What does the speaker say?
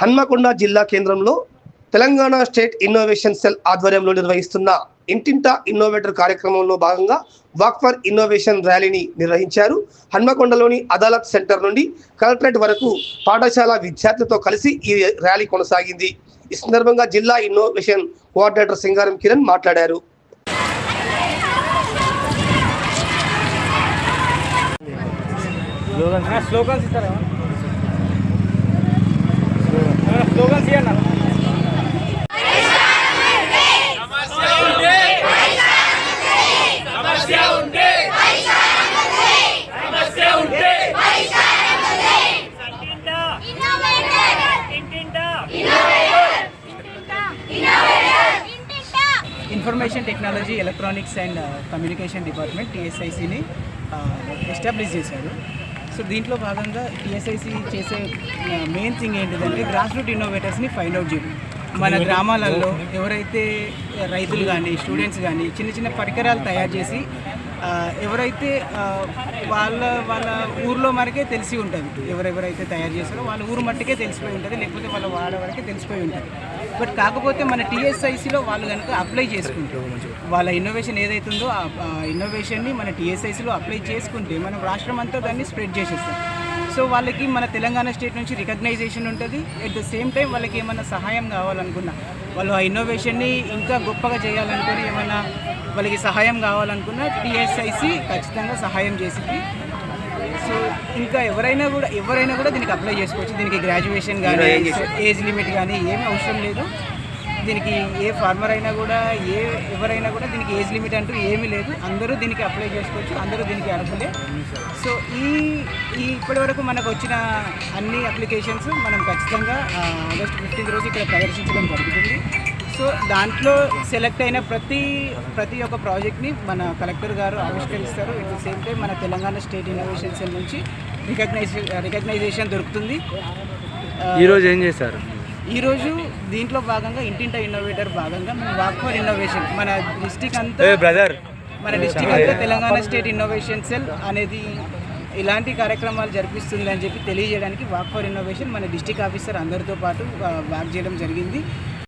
హన్మకొండ జిల్లా కేంద్రంలో Telangana state innovation cell ఆధ్వర్యంలో నిర్వహిస్తున్న ఇంటింటా ఇన్నోవేటర్ కార్యక్రమంలో భాగంగా వాక్ ఫర్ ఇన్నోవేషన్ ర్యాలీని నిర్వహించారు. హన్మకొండలోని అదాలత్ సెంటర్ నుండి కలెక్టరేట్ వరకు పాఠశాల విద్యార్థులతో కలిసి ఈ ర్యాలీ కొనసాగింది. ఈ సందర్భంగా జిల్లా ఇన్నోవేషన్ కోఆర్డినేటర్ సింగారం కిరణ్ మాట్లాడారు. స్లోగన్స్ ఇస్తారా స్లోగన్స్ ఇవ్వండి information technology electronics and communication department టీఎస్ఐసిని establish చేశారు. సో దీంట్లో భాగంగా టీఎస్ఐసి చేసే మెయిన్ థింగ్ ఏంటిదంటే గ్రాస్ రూట్ ఇన్నోవేటర్స్ని ఫైండ్ అవుట్ చేయడం. మన గ్రామాలలో ఎవరైతే రైతులు కానీ స్టూడెంట్స్ కానీ చిన్న చిన్న పరికరాలు తయారు చేసి ఎవరైతే వాళ్ళ వాళ్ళ ఊర్లో మనకే తెలిసి ఉంటుంది. ఎవరెవరైతే తయారు చేస్తారో వాళ్ళ ఊరు మట్టుకే తెలిసిపోయి ఉంటుంది లేకపోతే వాళ్ళ వాడ వరకే తెలిసిపోయి ఉంటుంది. బట్ కాకపోతే మన టీఎస్ఐసిలో వాళ్ళు కనుక అప్లై చేసుకుంటారు వాళ్ళ ఇన్నోవేషన్ ఏదైతుందో ఆ ఇన్నోవేషన్ని మన టీఎస్ఐసిలో అప్లై చేసుకుంటే మనం రాష్ట్రం అంతా దాన్ని స్ప్రెడ్ చేసేస్తాం. సో వాళ్ళకి మన తెలంగాణ స్టేట్ నుంచి రికగ్నైజేషన్ ఉంటుంది. ఎట్ ద సేమ్ టైం వాళ్ళకి ఏమైనా సహాయం కావాలనుకున్నా వాళ్ళు ఆ ఇన్నోవేషన్ని ఇంకా గొప్పగా చేయాలనుకుని ఏమైనా వాళ్ళకి సహాయం కావాలనుకున్నా టీఎస్ఐసి ఖచ్చితంగా సహాయం చేసింది. సో ఇంకా ఎవరైనా కూడా ఎవరైనా కూడా దీనికి అప్లై చేసుకోవచ్చు. దీనికి గ్రాడ్యుయేషన్ కానీ ఏజ్ లిమిట్ కానీ ఏమీ అవసరం లేదు. దీనికి ఏ ఫార్మర్ అయినా కూడా ఏ ఎవరైనా కూడా దీనికి ఏజ్ లిమిట్ అంటూ ఏమీ లేదు. అందరూ దీనికి అప్లై చేసుకోవచ్చు అందరూ దీనికి అర్హులే. సో ఈ ఈ ఇప్పటి వరకు మనకు వచ్చిన అన్ని అప్లికేషన్స్ మనం ఖచ్చితంగా ఆగస్ట్ ఫిఫ్టీన్త్ రోజు ఇక్కడ ప్రదర్శించడం జరుగుతుంది. సో దాంట్లో సెలెక్ట్ అయిన ప్రతి ప్రతి ఒక్క ప్రాజెక్ట్ని మన కలెక్టర్ గారు ఆవిష్కరిస్తారు. ఇట్ ద సేమ్ టైం మన తెలంగాణ స్టేట్ ఇన్నోవేషన్ సెల్ నుంచి రికగ్నైజ్ రికగ్నైజేషన్ దొరుకుతుంది. ఈరోజు ఏం చేశారు? ఈరోజు దీంట్లో భాగంగా ఇంటింట ఇన్నోవేటర్ భాగంగా మేము వాక్ ఫర్ ఇన్నోవేషన్ మన డిస్టిక్ అంతా బ్రదర్ మన డిస్టిక్ అంతా తెలంగాణ స్టేట్ ఇన్నోవేషన్ సెల్ అనేది ఇలాంటి కార్యక్రమాలు జరిపిస్తుంది అని చెప్పి తెలియజేయడానికి వాక్ ఫర్ ఇన్నోవేషన్ మన డిస్టిక్ ఆఫీసర్ అందరితో పాటు వాక్ చేయడం జరిగింది.